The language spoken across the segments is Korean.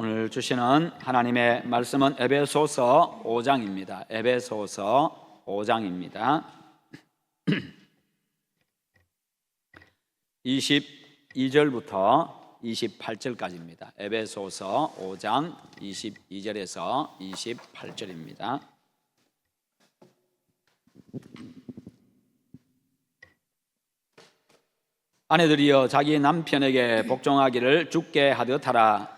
오늘 주시는 하나님의 말씀은 에베소서 5장입니다. 에베소서 5장입니다. 22절부터 28절까지입니다. 에베소서 5장 22절에서 28절입니다. 아내들이여 자기 남편에게 복종하기를 죽게 하듯 하라.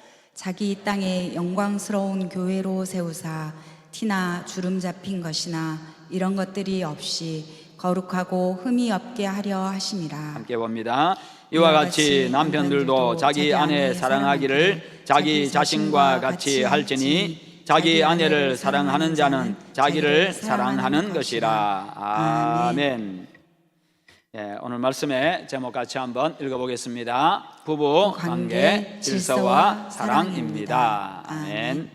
자기 땅에 영광스러운 교회로 세우사 티나 주름 잡힌 것이나 이런 것들이 없이 거룩하고 흠이 없게 하려 하심이라. 함께 봅니다. 이와 같이 남편들도 자기 아내 사랑하기를 자기 자신과 같이 할지니 자기 아내를 사랑하는 자는 자기를 사랑하는 것이라. 아멘. 예, 오늘 말씀의 제목 같이 한번 읽어보겠습니다. 부부 관계 질서와 사랑입니다. 아멘.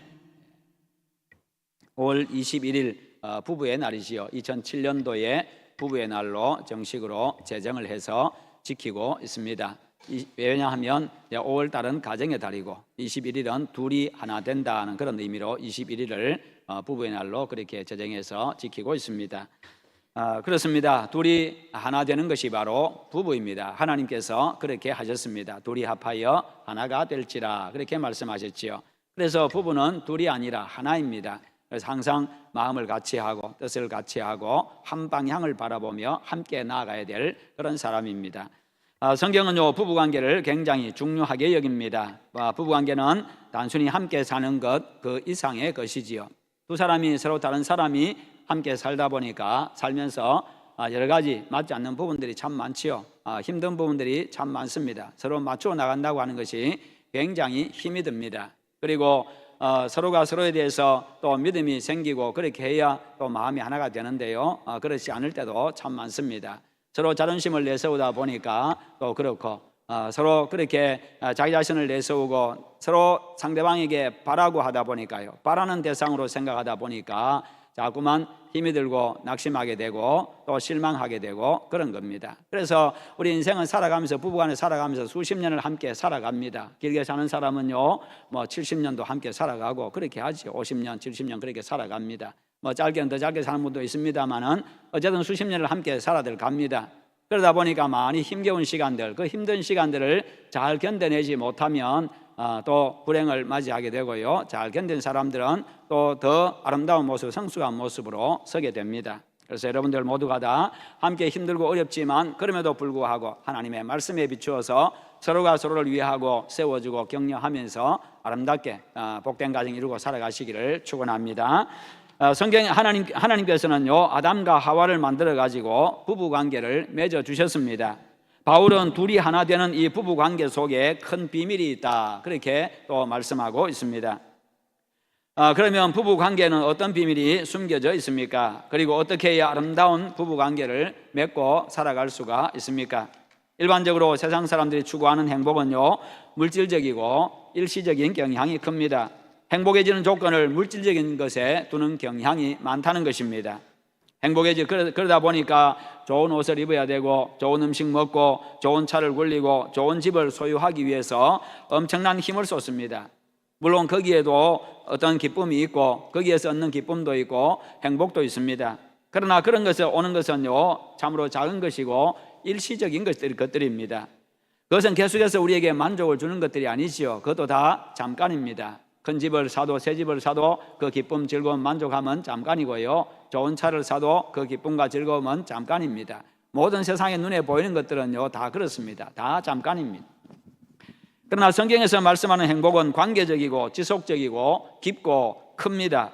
5월 21일 어, 부부의 날이지요. 2007년도에 부부의 날로 정식으로 제정을 해서 지키고 있습니다. 이- 왜냐하면 5월 달은 가정의 달이고 21일은 둘이 하나 된다는 그런 의미로 21일을 어, 부부의 날로 그렇게 제정해서 지키고 있습니다. 아, 그렇습니다. 둘이 하나 되는 것이 바로 부부입니다. 하나님께서 그렇게 하셨습니다. 둘이 합하여 하나가 될지라 그렇게 말씀하셨지요. 그래서 부부는 둘이 아니라 하나입니다. 그래서 항상 마음을 같이 하고 뜻을 같이 하고 한 방향을 바라보며 함께 나아가야 될 그런 사람입니다. 아, 성경은 요 부부 관계를 굉장히 중요하게 여깁니다. 아, 부부 관계는 단순히 함께 사는 것 그 이상의 것이지요. 두 사람이 서로 다른 사람이 함께 살다 보니까 살면서 아, 여러 가지 맞지 않는 부분들이 참 많지요. 아, 힘든 부분들이 참 많습니다. 서로 맞추어 나간다고 하는 것이 굉장히 힘이 듭니다. 그리고 어, 서로가 서로에 대해서 또 믿음이 생기고 그렇게 해야 또 마음이 하나가 되는데요. 아, 그렇지 않을 때도 참 많습니다. 서로 자존심을 내세우다 보니까 또 그렇고 어, 서로 그렇게 어, 자기 자신을 내세우고 서로 상대방에게 바라고 하다 보니까요. 바라는 대상으로 생각하다 보니까 자꾸만 힘이 들고 낙심하게 되고 또 실망하게 되고 그런 겁니다. 그래서 우리 인생은 살아가면서 부부간에 살아가면서 수십 년을 함께 살아갑니다. 길게 사는 사람은요, 뭐 70년도 함께 살아가고 그렇게 하죠. 50년, 70년 그렇게 살아갑니다. 뭐 짧게는 더 짧게 사는 분도 있습니다만은 어쨌든 수십 년을 함께 살아들 갑니다. 그러다 보니까 많이 힘겨운 시간들, 그 힘든 시간들을 잘 견뎌내지 못하면 아, 또 불행을 맞이하게 되고요. 잘 견딘 사람들은 또 더 아름다운 모습, 성숙한 모습으로 서게 됩니다. 그래서 여러분들 모두가 다 함께 힘들고 어렵지만 그럼에도 불구하고 하나님의 말씀에 비추어서 서로가 서로를 위하고 세워주고 격려하면서 아름답게 아, 복된 가정 이루고 살아가시기를 축원합니다. 어, 성경에 하나님 하나님께서는요 아담과 하와를 만들어 가지고 부부 관계를 맺어 주셨습니다. 바울은 둘이 하나 되는 이 부부 관계 속에 큰 비밀이 있다 그렇게 또 말씀하고 있습니다. 아, 그러면 부부 관계는 어떤 비밀이 숨겨져 있습니까? 그리고 어떻게 해야 아름다운 부부 관계를 맺고 살아갈 수가 있습니까? 일반적으로 세상 사람들이 추구하는 행복은요 물질적이고 일시적인 경향이 큽니다. 행복해지는 조건을 물질적인 것에 두는 경향이 많다는 것입니다. 행복해지 그러- 그러다 보니까 좋은 옷을 입어야 되고 좋은 음식 먹고 좋은 차를 굴리고 좋은 집을 소유하기 위해서 엄청난 힘을 쏟습니다. 물론 거기에도 어떤 기쁨이 있고 거기에서 얻는 기쁨도 있고 행복도 있습니다. 그러나 그런 것에 오는 것은요 참으로 작은 것이고 일시적인 것들, 것들입니다. 그것은 계속해서 우리에게 만족을 주는 것들이 아니지요. 그것도 다 잠깐입니다. 큰 집을 사도 새 집을 사도 그 기쁨, 즐거움, 만족함은 잠깐이고요. 좋은 차를 사도 그 기쁨과 즐거움은 잠깐입니다. 모든 세상에 눈에 보이는 것들은요 다 그렇습니다. 다 잠깐입니다. 그러나 성경에서 말씀하는 행복은 관계적이고 지속적이고 깊고 큽니다.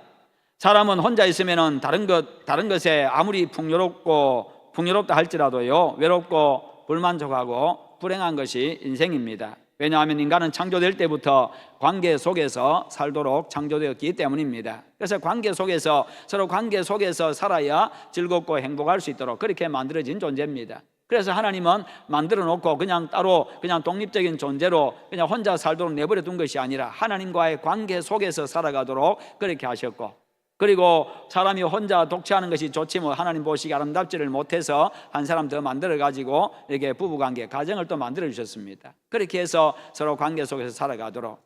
사람은 혼자 있으면은 다른 것 다른 것에 아무리 풍요롭고 풍요롭다 할지라도요 외롭고 불만족하고 불행한 것이 인생입니다. 왜냐하면 인간은 창조될 때부터 관계 속에서 살도록 창조되었기 때문입니다. 그래서 관계 속에서 서로 관계 속에서 살아야 즐겁고 행복할 수 있도록 그렇게 만들어진 존재입니다. 그래서 하나님은 만들어 놓고 그냥 따로 그냥 독립적인 존재로 그냥 혼자 살도록 내버려 둔 것이 아니라 하나님과의 관계 속에서 살아가도록 그렇게 하셨고 그리고 사람이 혼자 독취하는 것이 좋지 뭐 하나님 보시기 아름답지를 못해서 한 사람 더 만들어 가지고 이렇게 부부 관계 가정을 또 만들어 주셨습니다. 그렇게 해서 서로 관계 속에서 살아가도록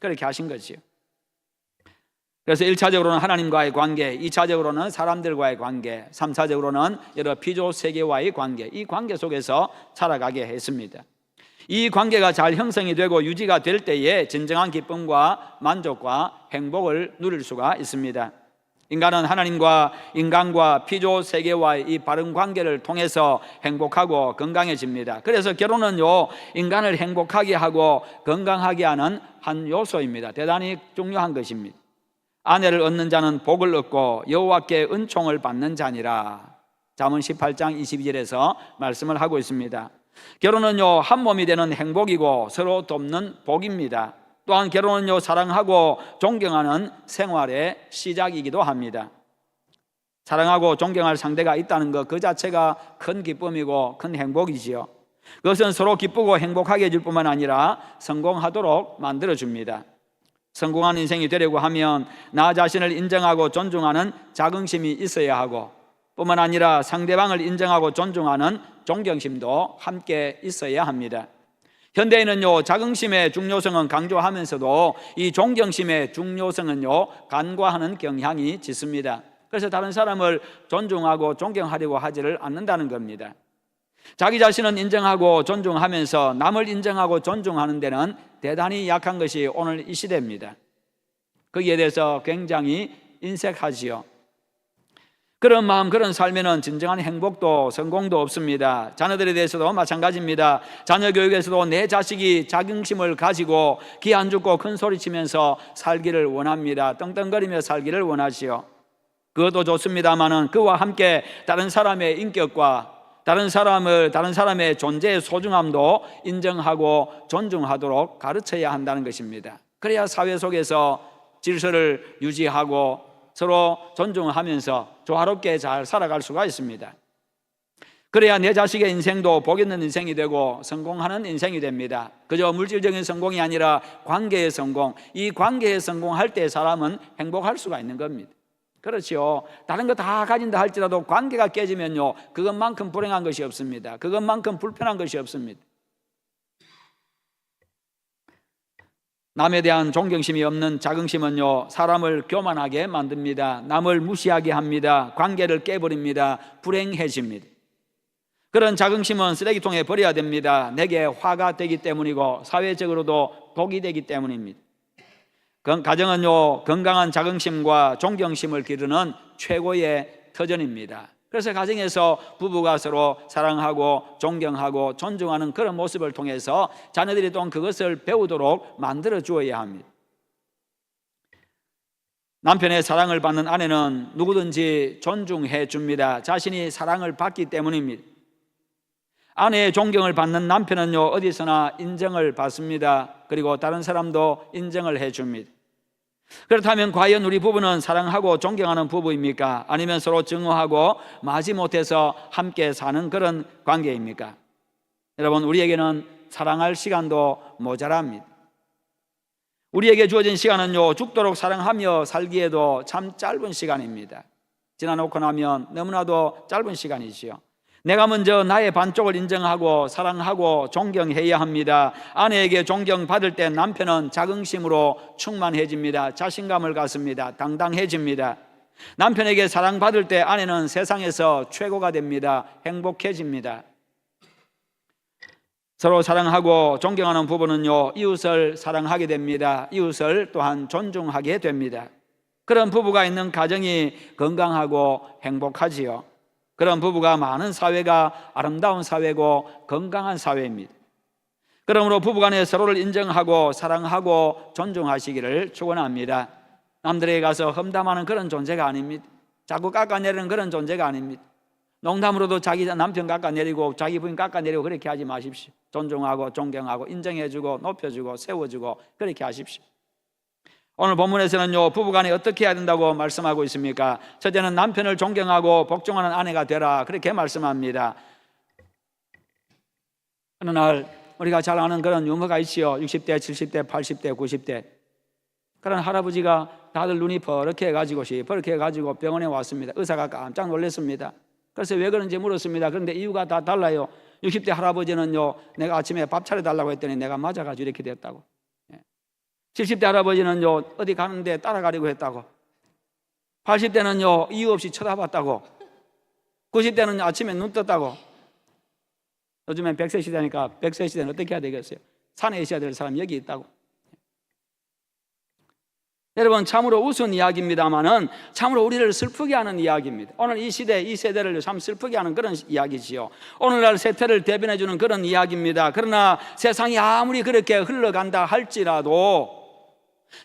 그렇게 하신 거지요. 그래서 1차적으로는 하나님과의 관계, 2차적으로는 사람들과의 관계, 3차적으로는 여러 피조 세계와의 관계, 이 관계 속에서 살아가게 했습니다. 이 관계가 잘 형성이 되고 유지가 될 때에 진정한 기쁨과 만족과 행복을 누릴 수가 있습니다. 인간은 하나님과 인간과 피조 세계와의 이 바른 관계를 통해서 행복하고 건강해집니다. 그래서 결혼은요, 인간을 행복하게 하고 건강하게 하는 한 요소입니다. 대단히 중요한 것입니다. 아내를 얻는 자는 복을 얻고 여호와께 은총을 받는 자니라. 잠언 18장 22절에서 말씀을 하고 있습니다. 결혼은요 한 몸이 되는 행복이고 서로 돕는 복입니다. 또한 결혼은요 사랑하고 존경하는 생활의 시작이기도 합니다. 사랑하고 존경할 상대가 있다는 것 그 자체가 큰 기쁨이고 큰 행복이지요. 그것은 서로 기쁘고 행복하게 해줄 뿐만 아니라 성공하도록 만들어 줍니다. 성공한 인생이 되려고 하면 나 자신을 인정하고 존중하는 자긍심이 있어야 하고 뿐만 아니라 상대방을 인정하고 존중하는 존경심도 함께 있어야 합니다. 현대인은요 자긍심의 중요성은 강조하면서도 이 존경심의 중요성은요 간과하는 경향이 짙습니다. 그래서 다른 사람을 존중하고 존경하려고 하지를 않는다는 겁니다. 자기 자신은 인정하고 존중하면서 남을 인정하고 존중하는 데는 대단히 약한 것이 오늘 이 시대입니다. 거기에 대해서 굉장히 인색하지요. 그런 마음, 그런 삶에는 진정한 행복도 성공도 없습니다. 자녀들에 대해서도 마찬가지입니다. 자녀 교육에서도 내 자식이 자긍심을 가지고 기 안 죽고 큰 소리 치면서 살기를 원합니다. 떵떵거리며 살기를 원하시오. 그것도 좋습니다만은 그와 함께 다른 사람의 인격과 다른 사람을 다른 사람의 존재의 소중함도 인정하고 존중하도록 가르쳐야 한다는 것입니다. 그래야 사회 속에서 질서를 유지하고 서로 존중하면서 조화롭게 잘 살아갈 수가 있습니다. 그래야 내 자식의 인생도 복 있는 인생이 되고 성공하는 인생이 됩니다. 그저 물질적인 성공이 아니라 관계의 성공. 이 관계의 성공할 때 사람은 행복할 수가 있는 겁니다. 그렇죠. 다른 거 다 가진다 할지라도 관계가 깨지면요. 그것만큼 불행한 것이 없습니다. 그것만큼 불편한 것이 없습니다. 남에 대한 존경심이 없는 자긍심은요, 사람을 교만하게 만듭니다. 남을 무시하게 합니다. 관계를 깨버립니다. 불행해집니다. 그런 자긍심은 쓰레기통에 버려야 됩니다. 내게 화가 되기 때문이고, 사회적으로도 독이 되기 때문입니다. 그 가정은요, 건강한 자긍심과 존경심을 기르는 최고의 터전입니다. 그래서 가정에서 부부가 서로 사랑하고 존경하고 존중하는 그런 모습을 통해서 자녀들이 또한 그것을 배우도록 만들어 주어야 합니다. 남편의 사랑을 받는 아내는 누구든지 존중해 줍니다. 자신이 사랑을 받기 때문입니다. 아내의 존경을 받는 남편은요, 어디서나 인정을 받습니다. 그리고 다른 사람도 인정을 해 줍니다. 그렇다면 과연 우리 부부는 사랑하고 존경하는 부부입니까? 아니면 서로 증오하고 마지못해서 함께 사는 그런 관계입니까? 여러분, 우리에게는 사랑할 시간도 모자랍니다. 우리에게 주어진 시간은요, 죽도록 사랑하며 살기에도 참 짧은 시간입니다. 지나놓고 나면 너무나도 짧은 시간이지요. 내가 먼저 나의 반쪽을 인정하고 사랑하고 존경해야 합니다. 아내에게 존경받을 때 남편은 자긍심으로 충만해집니다. 자신감을 갖습니다. 당당해집니다. 남편에게 사랑받을 때 아내는 세상에서 최고가 됩니다. 행복해집니다. 서로 사랑하고 존경하는 부부는요, 이웃을 사랑하게 됩니다. 이웃을 또한 존중하게 됩니다. 그런 부부가 있는 가정이 건강하고 행복하지요. 그런 부부가 많은 사회가 아름다운 사회고 건강한 사회입니다. 그러므로 부부간에 서로를 인정하고 사랑하고 존중하시기를 축원합니다. 남들에게 가서 험담하는 그런 존재가 아닙니다. 자꾸 깎아내리는 그런 존재가 아닙니다. 농담으로도 자기 남편 깎아내리고 자기 부인 깎아내리고 그렇게 하지 마십시오. 존중하고 존경하고 인정해주고 높여주고 세워주고 그렇게 하십시오. 오늘 본문에서는요 부부간에 어떻게 해야 된다고 말씀하고 있습니까? 첫째는 남편을 존경하고 복종하는 아내가 되라 그렇게 말씀합니다. 어느 날 우리가 잘 아는 그런 유머가 있지요. 60대, 70대, 80대, 90대 그런 할아버지가 다들 눈이 버럭해 가지고 시퍼렇게 가지고 병원에 왔습니다. 의사가 깜짝 놀랐습니다. 그래서 왜 그런지 물었습니다. 그런데 이유가 다 달라요. 60대 할아버지는요, 내가 아침에 밥 차려달라고 했더니 내가 맞아가지고 이렇게 됐다고. 예. 70대 할아버지는요, 어디 가는데 따라가려고 했다고. 80대는요, 이유 없이 쳐다봤다고. 90대는 아침에 눈 떴다고. 요즘엔 100세 시대니까 100세 시대는 어떻게 해야 되겠어요? 산에 있어야 될 사람 여기 있다고. 여러분 참으로 우스운 이야기입니다만은 참으로 우리를 슬프게 하는 이야기입니다. 오늘 이 시대, 이 세대를 참 슬프게 하는 그런 이야기지요. 오늘날 세태를 대변해 주는 그런 이야기입니다. 그러나 세상이 아무리 그렇게 흘러간다 할지라도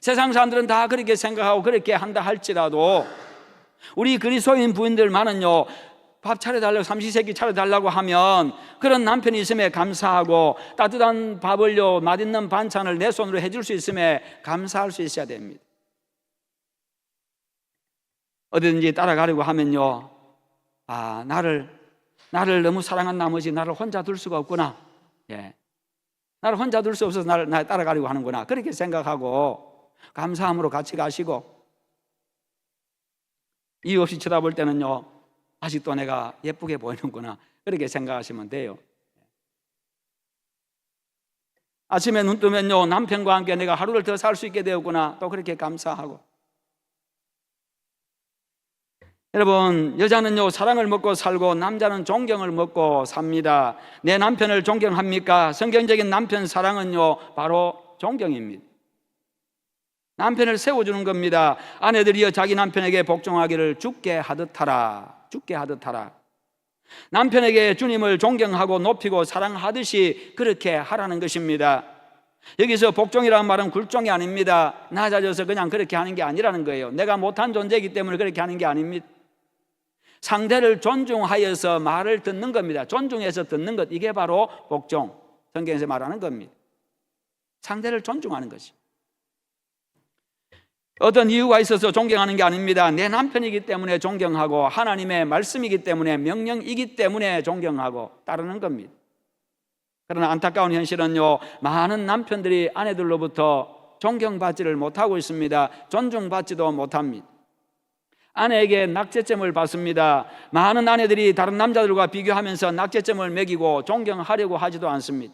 세상 사람들은 다 그렇게 생각하고 그렇게 한다 할지라도 우리 그리스도인 부인들만은요 밥 차려달라고 삼시세끼 차려달라고 하면 그런 남편이 있음에 감사하고 따뜻한 밥을요 맛있는 반찬을 내 손으로 해줄 수 있음에 감사할 수 있어야 됩니다. 어디든지 따라가려고 하면요, 아 나를 나를 너무 사랑한 나머지 나를 혼자 둘 수가 없구나. 예, 나를 혼자 둘 수 없어서 나를 나 따라가려고 하는구나. 그렇게 생각하고 감사함으로 같이 가시고 이유 없이 쳐다볼 때는요, 아직도 내가 예쁘게 보이는구나. 그렇게 생각하시면 돼요. 아침에 눈 뜨면요, 남편과 함께 내가 하루를 더 살 수 있게 되었구나. 또 그렇게 감사하고. 여러분, 여자는요, 사랑을 먹고 살고 남자는 존경을 먹고 삽니다. 내 남편을 존경합니까? 성경적인 남편 사랑은요, 바로 존경입니다. 남편을 세워주는 겁니다. 아내들이여 자기 남편에게 복종하기를 죽게 하듯 하라. 죽게 하듯 하라. 남편에게 주님을 존경하고 높이고 사랑하듯이 그렇게 하라는 것입니다. 여기서 복종이라는 말은 굴종이 아닙니다. 낮아져서 그냥 그렇게 하는 게 아니라는 거예요. 내가 못한 존재이기 때문에 그렇게 하는 게 아닙니다. 상대를 존중하여서 말을 듣는 겁니다. 존중해서 듣는 것 이게 바로 복종. 성경에서 말하는 겁니다. 상대를 존중하는 것이. 어떤 이유가 있어서 존경하는 게 아닙니다. 내 남편이기 때문에 존경하고 하나님의 말씀이기 때문에 명령이기 때문에 존경하고 따르는 겁니다. 그러나 안타까운 현실은요, 많은 남편들이 아내들로부터 존경받지를 못하고 있습니다. 존중받지도 못합니다. 아내에게 낙제점을 받습니다. 많은 아내들이 다른 남자들과 비교하면서 낙제점을 매기고 존경하려고 하지도 않습니다.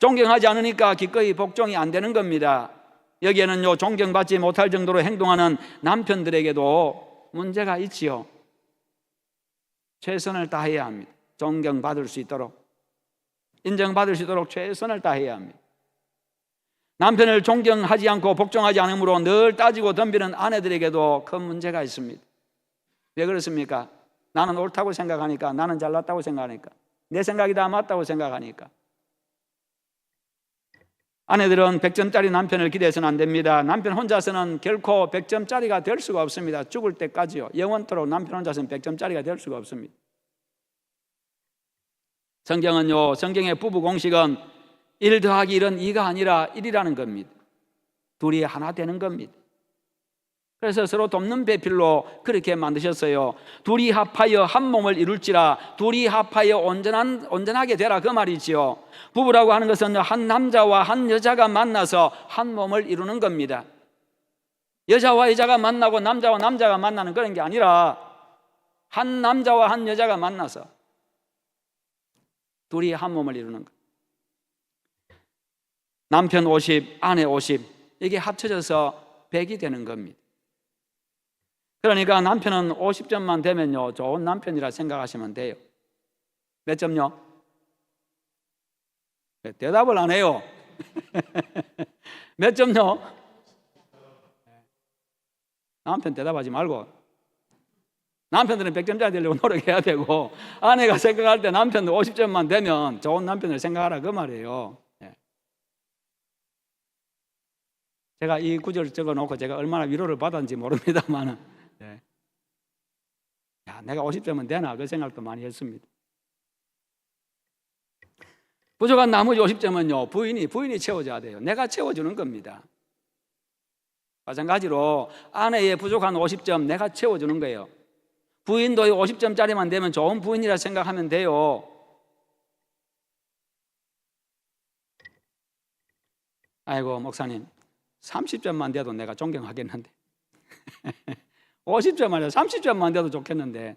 존경하지 않으니까 기꺼이 복종이 안 되는 겁니다. 여기에는요, 존경받지 못할 정도로 행동하는 남편들에게도 문제가 있지요. 최선을 다해야 합니다. 존경받을 수 있도록. 인정받을 수 있도록 최선을 다해야 합니다. 남편을 존경하지 않고 복종하지 않으므로 늘 따지고 덤비는 아내들에게도 큰 문제가 있습니다. 왜 그렇습니까? 나는 옳다고 생각하니까, 나는 잘났다고 생각하니까, 내 생각이 다 맞다고 생각하니까. 아내들은 100점짜리 남편을 기대해서는 안 됩니다. 남편 혼자서는 결코 100점짜리가 될 수가 없습니다. 죽을 때까지요. 영원토록 남편 혼자서는 100점짜리가 될 수가 없습니다. 성경은요, 성경의 부부 공식은 1 더하기 1은 2가 아니라 1이라는 겁니다. 둘이 하나 되는 겁니다. 그래서 서로 돕는 배필로 그렇게 만드셨어요. 둘이 합하여 한 몸을 이룰지라 둘이 합하여 온전한 온전하게 되라 그 말이지요. 부부라고 하는 것은 한 남자와 한 여자가 만나서 한 몸을 이루는 겁니다. 여자와 여자가 만나고 남자와 남자가 만나는 그런 게 아니라 한 남자와 한 여자가 만나서 둘이 한 몸을 이루는 것. 남편 50, 아내 50 이게 합쳐져서 100이 되는 겁니다. 그러니까 남편은 50점만 되면요 좋은 남편이라 생각하시면 돼요. 몇 점요? 네, 대답을 안 해요. 몇 점요? 남편 대답하지 말고 남편들은 100점짜리 되려고 노력해야 되고 아내가 생각할 때 남편도 50점만 되면 좋은 남편을 생각하라 그 말이에요. 예. 제가 이 구절을 적어 놓고 제가 얼마나 위로를 받았는지 모릅니다만은 야, 내가 50점은 되나 그 생각도 많이 했습니다. 부족한 나머지 50점은요 부인이 부인이 채워줘야 돼요. 내가 채워주는 겁니다. 마찬가지로 아내의 부족한 50점 내가 채워주는 거예요. 부인도 50점짜리만 되면 좋은 부인이라 생각하면 돼요. 아이고 목사님 30점만 돼도 내가 존경하겠는데 50점 아니라 30점만 돼도 좋겠는데.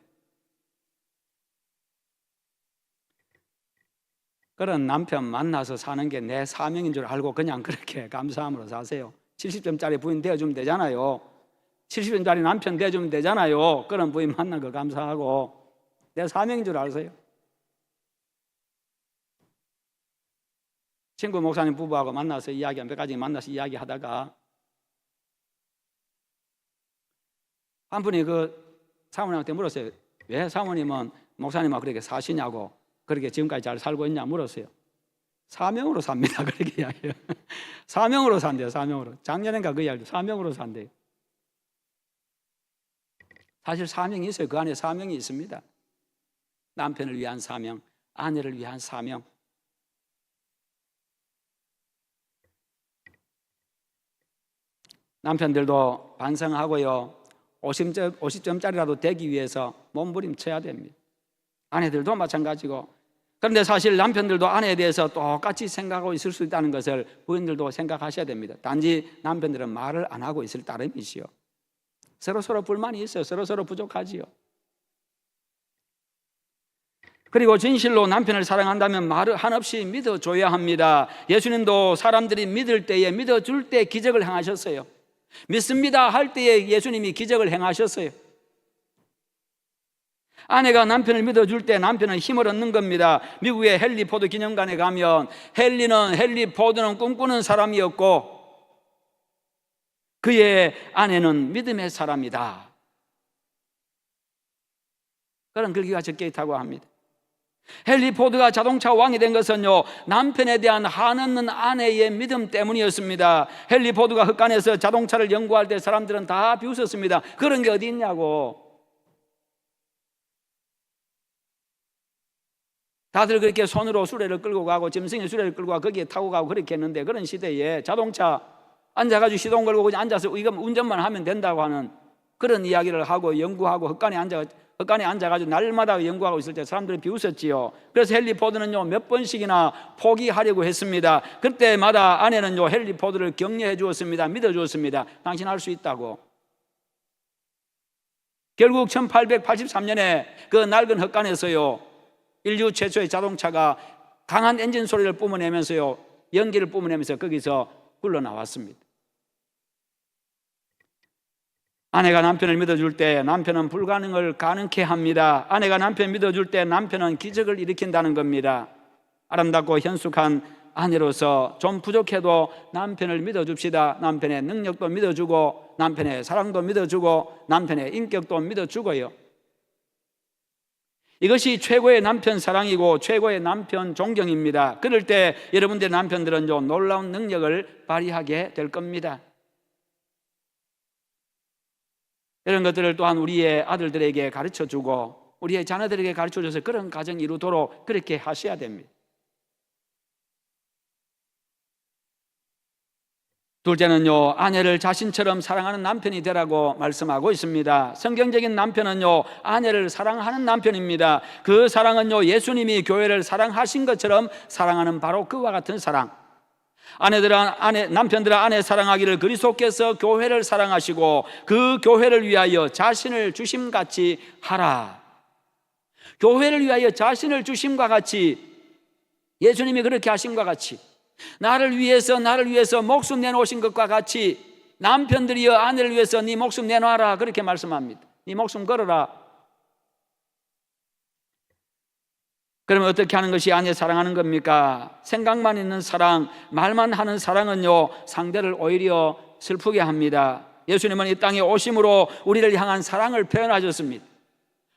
그런 남편 만나서 사는 게 내 사명인 줄 알고 그냥 그렇게 감사함으로 사세요. 70점짜리 부인 되어주면 되잖아요. 70점짜리 남편 되어주면 되잖아요. 그런 부인 만난 거 감사하고. 내 사명인 줄 아세요? 친구 목사님 부부하고 만나서 이야기 몇 가지 만나서 이야기하다가 한 분이 그 사모님한테 물었어요. 왜 사모님은 목사님하고 그렇게 사시냐고 그렇게 지금까지 잘 살고 있냐 물었어요. 사명으로 삽니다. 그렇게 이야기해요. 사명으로 산대요. 사명으로. 작년엔가 그 이야기 사명으로 산대요. 사실 사명이 있어요. 그 안에 사명이 있습니다. 남편을 위한 사명, 아내를 위한 사명. 남편들도 반성하고요. 50점, 50점짜리라도 되기 위해서 몸부림쳐야 됩니다. 아내들도 마찬가지고. 그런데 사실 남편들도 아내에 대해서 똑같이 생각하고 있을 수 있다는 것을 부인들도 생각하셔야 됩니다. 단지 남편들은 말을 안 하고 있을 따름이지요. 서로 서로 불만이 있어요. 서로 서로 부족하지요. 그리고 진실로 남편을 사랑한다면 말을 한없이 믿어줘야 합니다. 예수님도 사람들이 믿을 때에 믿어줄 때 기적을 행하셨어요. 믿습니다 할 때에 예수님이 기적을 행하셨어요. 아내가 남편을 믿어줄 때 남편은 힘을 얻는 겁니다. 미국의 헨리 포드 기념관에 가면 헨리는 헨리 포드는 꿈꾸는 사람이었고 그의 아내는 믿음의 사람이다. 그런 글귀가 적혀 있다고 합니다. 헨리 포드가 자동차 왕이 된 것은요 남편에 대한 한없는 아내의 믿음 때문이었습니다. 헨리 포드가 흑간에서 자동차를 연구할 때 사람들은 다 비웃었습니다. 그런 게 어디 있냐고. 다들 그렇게 손으로 수레를 끌고 가고 짐승의 수레를 끌고 가 거기에 타고 가고 그렇게 했는데 그런 시대에 자동차 앉아가지고 시동 걸고 그냥 앉아서 이거 운전만 하면 된다고 하는 그런 이야기를 하고 연구하고 흑간에 앉아 흑간에 앉아가지고 날마다 연구하고 있을 때 사람들이 비웃었지요. 그래서 헨리 포드는요 몇 번씩이나 포기하려고 했습니다. 그때마다 아내는요 헨리 포드를 격려해 주었습니다. 믿어 주었습니다. 당신 할 수 있다고. 결국 1883년에 그 낡은 흑간에서요 인류 최초의 자동차가 강한 엔진 소리를 뿜어내면서요 연기를 뿜어내면서 거기서 굴러 나왔습니다. 아내가 남편을 믿어줄 때 남편은 불가능을 가능케 합니다. 아내가 남편 믿어줄 때 남편은 기적을 일으킨다는 겁니다. 아름답고 현숙한 아내로서 좀 부족해도 남편을 믿어줍시다. 남편의 능력도 믿어주고 남편의 사랑도 믿어주고 남편의 인격도 믿어주고요. 이것이 최고의 남편 사랑이고 최고의 남편 존경입니다. 그럴 때 여러분들의 남편들은 좀 놀라운 능력을 발휘하게 될 겁니다. 이런 것들을 또한 우리의 아들들에게 가르쳐 주고 우리의 자녀들에게 가르쳐 줘서 그런 가정이 이루도록 그렇게 하셔야 됩니다. 둘째는요, 아내를 자신처럼 사랑하는 남편이 되라고 말씀하고 있습니다. 성경적인 남편은요, 아내를 사랑하는 남편입니다. 그 사랑은요, 예수님이 교회를 사랑하신 것처럼 사랑하는 바로 그와 같은 사랑. 아내들은 아내 남편들은 아내 사랑하기를 그리스도께서 교회를 사랑하시고 그 교회를 위하여 자신을 주심 같이 하라. 교회를 위하여 자신을 주심과 같이 예수님이 그렇게 것 같이 나를 위해서 나를 위해서 목숨 내놓으신 것과 같이 남편들이여 아내를 위해서 네 목숨 내놔라 그렇게 말씀합니다. 네 목숨 걸어라. 그러면 어떻게 하는 것이 아내 사랑하는 겁니까? 생각만 있는 사랑, 말만 하는 사랑은요 상대를 오히려 슬프게 합니다. 예수님은 이 땅에 오심으로 우리를 향한 사랑을 표현하셨습니다.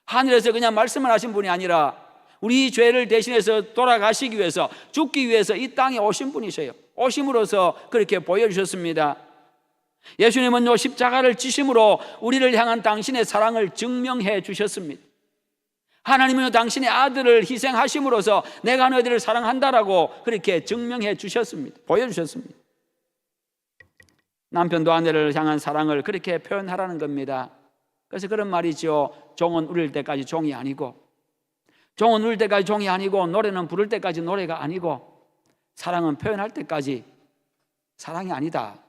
하늘에서 그냥 말씀을 하신 분이 아니라 우리 죄를 대신해서 돌아가시기 위해서 죽기 위해서 이 땅에 오신 분이세요. 오심으로써 그렇게 보여주셨습니다. 예수님은요 십자가를 지심으로 우리를 향한 당신의 사랑을 증명해 주셨습니다. 하나님은 당신의 아들을 희생하심으로써 내가 너희들을 사랑한다라고 그렇게 증명해 주셨습니다. 보여주셨습니다. 남편도 아내를 향한 사랑을 그렇게 표현하라는 겁니다. 그래서 그런 말이죠. 종은 울릴 때까지 종이 아니고, 종은 울릴 때까지 종이 아니고, 노래는 부를 때까지 노래가 아니고, 사랑은 표현할 때까지 사랑이 아니다.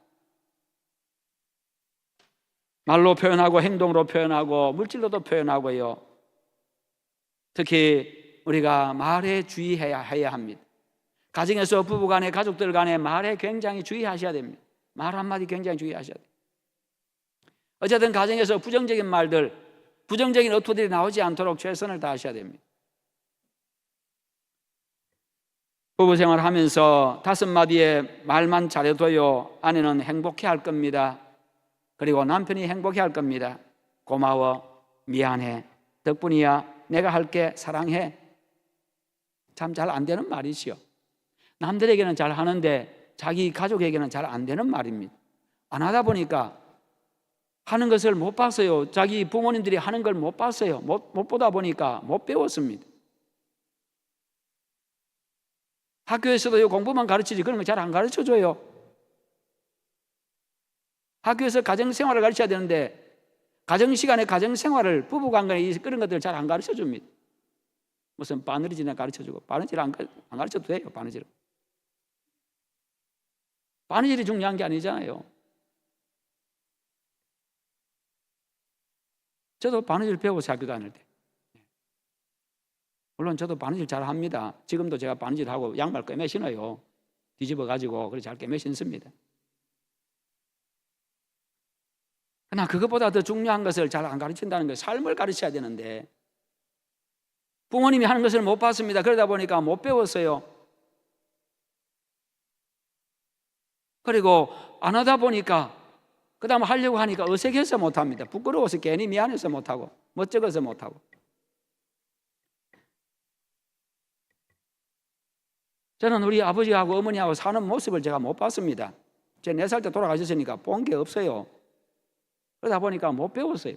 말로 표현하고 행동으로 표현하고 물질로도 표현하고요. 특히 우리가 말에 주의해야 해야 합니다. 가정에서 부부 간에 가족들 간에 말에 굉장히 주의하셔야 됩니다. 말 한마디 굉장히 주의하셔야 돼요. 어쨌든 가정에서 부정적인 말들, 부정적인 어투들이 나오지 않도록 최선을 다하셔야 됩니다. 부부 생활을 하면서 다섯 마디의 말만 잘해도요, 아내는 행복해 할 겁니다. 그리고 남편이 행복해 할 겁니다. 고마워, 미안해, 덕분이야, 내가 할게, 사랑해. 참 잘 안 되는 말이지요. 남들에게는 잘 하는데 자기 가족에게는 잘 안 되는 말입니다. 안 하다 보니까 하는 것을 못 봤어요. 자기 부모님들이 하는 걸 못 봤어요. 못, 못 보다 보니까 못 배웠습니다. 학교에서도 공부만 가르치지 그런 거 잘 안 가르쳐 줘요. 학교에서 가정 생활을 가르쳐야 되는데 가정 시간에 가정 생활을 부부 관계에 그런 것들을 잘 안 가르쳐 줍니다. 무슨 바느질이나 가르쳐 주고 바느질 안, 가- 안 가르쳐도 돼요. 바느질. 바느질이 중요한 게 아니잖아요. 저도 바느질 배워서 학교 다닐 때. 물론 저도 바느질 잘 합니다. 지금도 제가 바느질 하고 양말 꿰매 신어요. 뒤집어 가지고 그래 잘 꿰매 신습니다. 그러나 그것보다 더 중요한 것을 잘 안 가르친다는 거예요. 삶을 가르쳐야 되는데 부모님이 하는 것을 못 봤습니다. 그러다 보니까 못 배웠어요. 그리고 안 하다 보니까 그 다음 하려고 하니까 어색해서 못합니다. 부끄러워서 괜히 미안해서 못하고 멋쩍어서 못하고 저는 우리 아버지하고 어머니하고 사는 모습을 제가 못 봤습니다. 제 네 살 때 돌아가셨으니까 본 게 없어요. 그러다 보니까 못 배웠어요.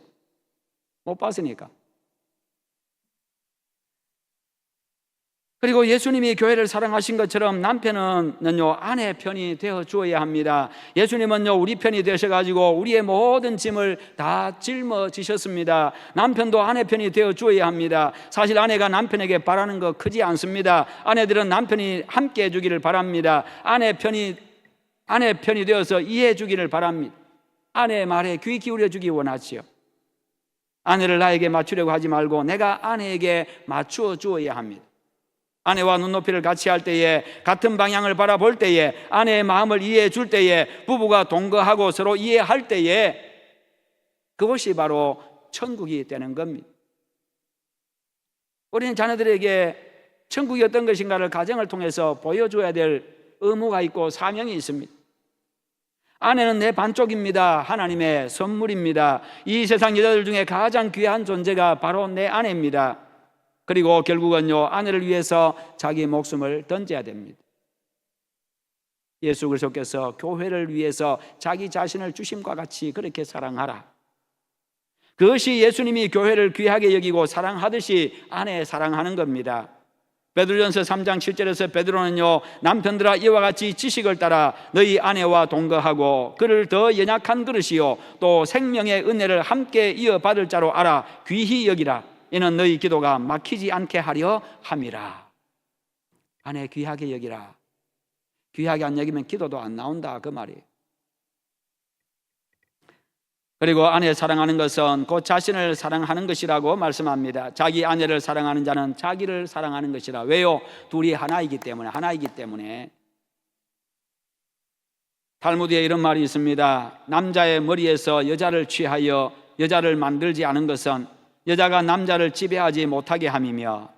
못 봤으니까. 그리고 예수님이 교회를 사랑하신 것처럼 남편은요 아내 편이 되어 주어야 합니다. 예수님은요 우리 편이 되셔 가지고 우리의 모든 짐을 다 짊어지셨습니다. 남편도 아내 편이 되어 주어야 합니다. 사실 아내가 남편에게 바라는 거 크지 않습니다. 아내들은 남편이 함께 해 주기를 바랍니다. 아내 편이 아내 편이 되어서 이해해 주기를 바랍니다. 아내의 말에 귀 기울여 주기 원하지요. 아내를 나에게 맞추려고 하지 말고 내가 아내에게 맞추어 주어야 합니다. 아내와 눈높이를 같이 할 때에 같은 방향을 바라볼 때에 아내의 마음을 이해해 줄 때에 부부가 동거하고 서로 이해할 때에 그것이 바로 천국이 되는 겁니다. 우리는 자녀들에게 천국이 어떤 것인가를 가정을 통해서 보여줘야 될 의무가 있고 사명이 있습니다. 아내는 내 반쪽입니다. 하나님의 선물입니다. 이 세상 여자들 중에 가장 귀한 존재가 바로 내 아내입니다. 그리고 결국은요, 아내를 위해서 자기 목숨을 던져야 됩니다. 예수 그리스도께서 교회를 위해서 자기 자신을 주심과 같이 그렇게 사랑하라. 그것이 예수님이 교회를 귀하게 여기고 사랑하듯이 아내 사랑하는 겁니다. 베드로전서 3장 7절에서 베드로는요 남편들아 이와 같이 지식을 따라 너희 아내와 동거하고 그를 더 연약한 그릇이요 또 생명의 은혜를 함께 이어받을 자로 알아 귀히 여기라. 이는 너희 기도가 막히지 않게 하려 함이라. 아내 귀하게 여기라. 귀하게 안 여기면 기도도 안 나온다. 그 말이에요 그리고 아내 사랑하는 것은 곧 자신을 사랑하는 것이라고 말씀합니다. 자기 아내를 사랑하는 자는 자기를 사랑하는 것이라. 왜요? 둘이 하나이기 때문에 하나이기 때문에 탈무드에 이런 말이 있습니다. 남자의 머리에서 여자를 취하여 여자를 만들지 않은 것은 여자가 남자를 지배하지 못하게 함이며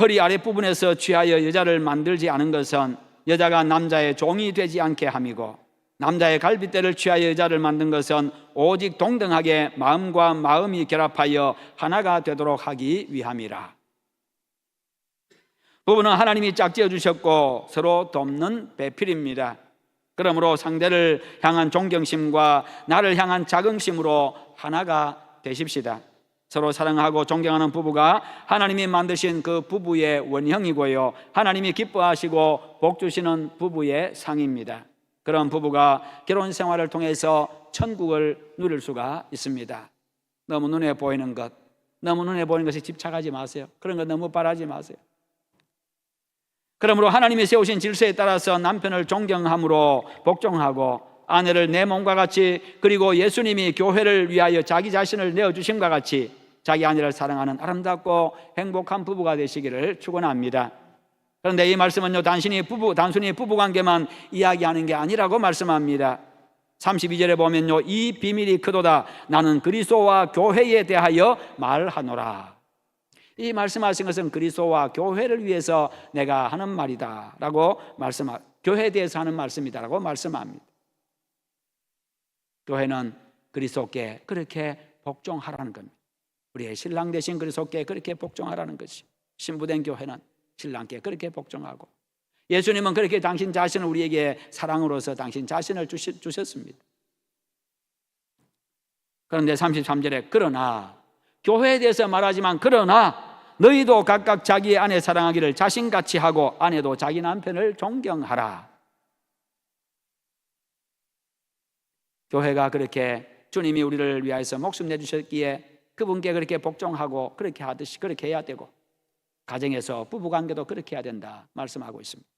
허리 아랫부분에서 취하여 여자를 만들지 않은 것은 여자가 남자의 종이 되지 않게 함이고 남자의 갈빗대를 취하여 여자를 만든 것은 오직 동등하게 마음과 마음이 결합하여 하나가 되도록 하기 위함이라. 부부는 하나님이 짝지어 주셨고 서로 돕는 배필입니다. 그러므로 상대를 향한 존경심과 나를 향한 자긍심으로 하나가 되십시다. 서로 사랑하고 존경하는 부부가 하나님이 만드신 그 부부의 원형이고요. 하나님이 기뻐하시고 복 주시는 부부의 상입니다. 그런 부부가 결혼 생활을 통해서 천국을 누릴 수가 있습니다. 너무 눈에 보이는 것, 너무 눈에 보이는 것에 집착하지 마세요. 그런 거 너무 바라지 마세요. 그러므로 하나님이 세우신 질서에 따라서 남편을 존경함으로 복종하고 아내를 내 몸과 같이 그리고 예수님이 교회를 위하여 자기 자신을 내어 주심과 같이 자기 아내를 사랑하는 아름답고 행복한 부부가 되시기를 축원합니다. 그런데 이 말씀은요 단순히 부부 단순히 부부 관계만 이야기하는 게 아니라고 말씀합니다. 32절에 보면요 이 비밀이 크도다 나는 그리스도와 교회에 대하여 말하노라. 이 말씀하신 것은 그리스도와 교회를 위해서 내가 하는 말이다라고 말씀하 교회에 대해서 하는 말씀이다라고 말씀합니다. 교회는 그리스도께 그렇게 복종하라는 겁니다. 우리의 신랑 대신 그리스도께 그렇게 복종하라는 것이 신부된 교회는 신랑께 그렇게 복종하고 예수님은 그렇게 당신 자신을 우리에게 사랑으로서 당신 자신을 주시, 주셨습니다. 그런데 33절에 그러나 교회에 대해서 말하지만 그러나 너희도 각각 자기 아내 사랑하기를 자신같이 하고 아내도 자기 남편을 존경하라. 교회가 그렇게 주님이 우리를 위하여서 목숨 내주셨기에 그분께 그렇게 복종하고 그렇게 하듯이 그렇게 해야 되고 가정에서 부부 관계도 그렇게 해야 된다 말씀하고 있습니다.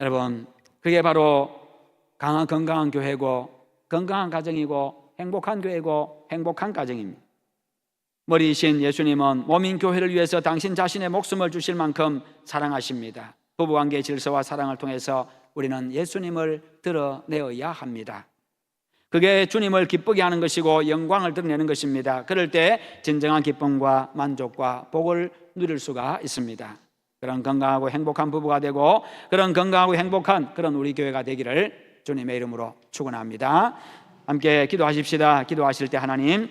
여러분, 그게 바로 강한 건강한 교회고 건강한 가정이고 행복한 교회고 행복한 가정입니다. 머리이신 예수님은 몸인 교회를 위해서 당신 자신의 목숨을 주실 만큼 사랑하십니다. 부부관계의 질서와 사랑을 통해서 우리는 예수님을 드러내어야 합니다. 그게 주님을 기쁘게 하는 것이고 영광을 드러내는 것입니다. 그럴 때 진정한 기쁨과 만족과 복을 누릴 수가 있습니다. 그런 건강하고 행복한 부부가 되고 그런 건강하고 행복한 그런 우리 교회가 되기를 주님의 이름으로 축원합니다. 함께 기도하십시다. 기도하실 때 하나님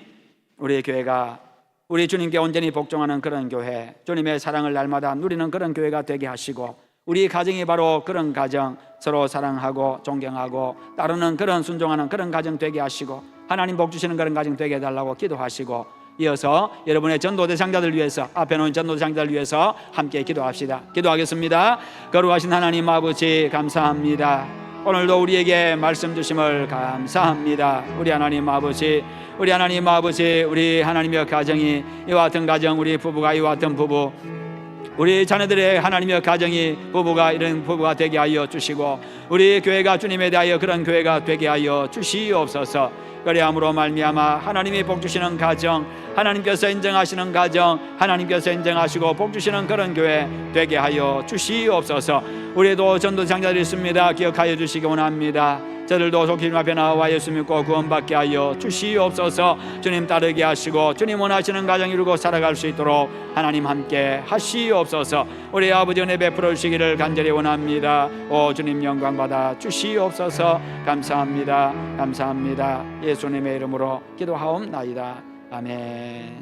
우리 교회가 우리 주님께 온전히 복종하는 그런 교회, 주님의 사랑을 날마다 누리는 그런 교회가 되게 하시고 우리 가정이 바로 그런 가정, 서로 사랑하고 존경하고 따르는 그런 순종하는 그런 가정 되게 하시고 하나님 복 주시는 그런 가정 되게 해달라고 기도하시고 이어서 여러분의 전도 대상자들 위해서 앞에 놓인 전도 대상자들 위해서 함께 기도합시다. 기도하겠습니다. 거룩하신 하나님 아버지 감사합니다. 오늘도 우리에게 말씀 주심을 감사합니다. 우리 하나님 아버지, 우리 하나님 아버지, 우리 하나님의 가정이 이와 같은 가정, 우리 부부가 이와 같은 부부, 우리 자녀들의 하나님의 가정이 부부가 이런 부부가 되게 하여 주시고 우리 교회가 주님에 대하여 그런 교회가 되게 하여 주시옵소서. 그리함으로 말미암아 하나님이 복 주시는 가정, 하나님께서 인정하시는 가정, 하나님께서 인정하시고 복 주시는 그런 교회 되게 하여 주시옵소서. 우리도 전도 장자들이 있습니다. 기억하여 주시기 원합니다. 저들도 주님 앞에 나와 예수 믿고 구원받게 하여 주시옵소서. 주님 따르게 하시고 주님 원하시는 가정 이루고 살아갈 수 있도록 하나님 함께 하시옵소서. 우리 아버지 은혜 베풀어 주시기를 간절히 원합니다. 오 주님 영광 받아 주시옵소서. 감사합니다. 감사합니다. 예수님의 이름으로 기도하옵나이다. 아멘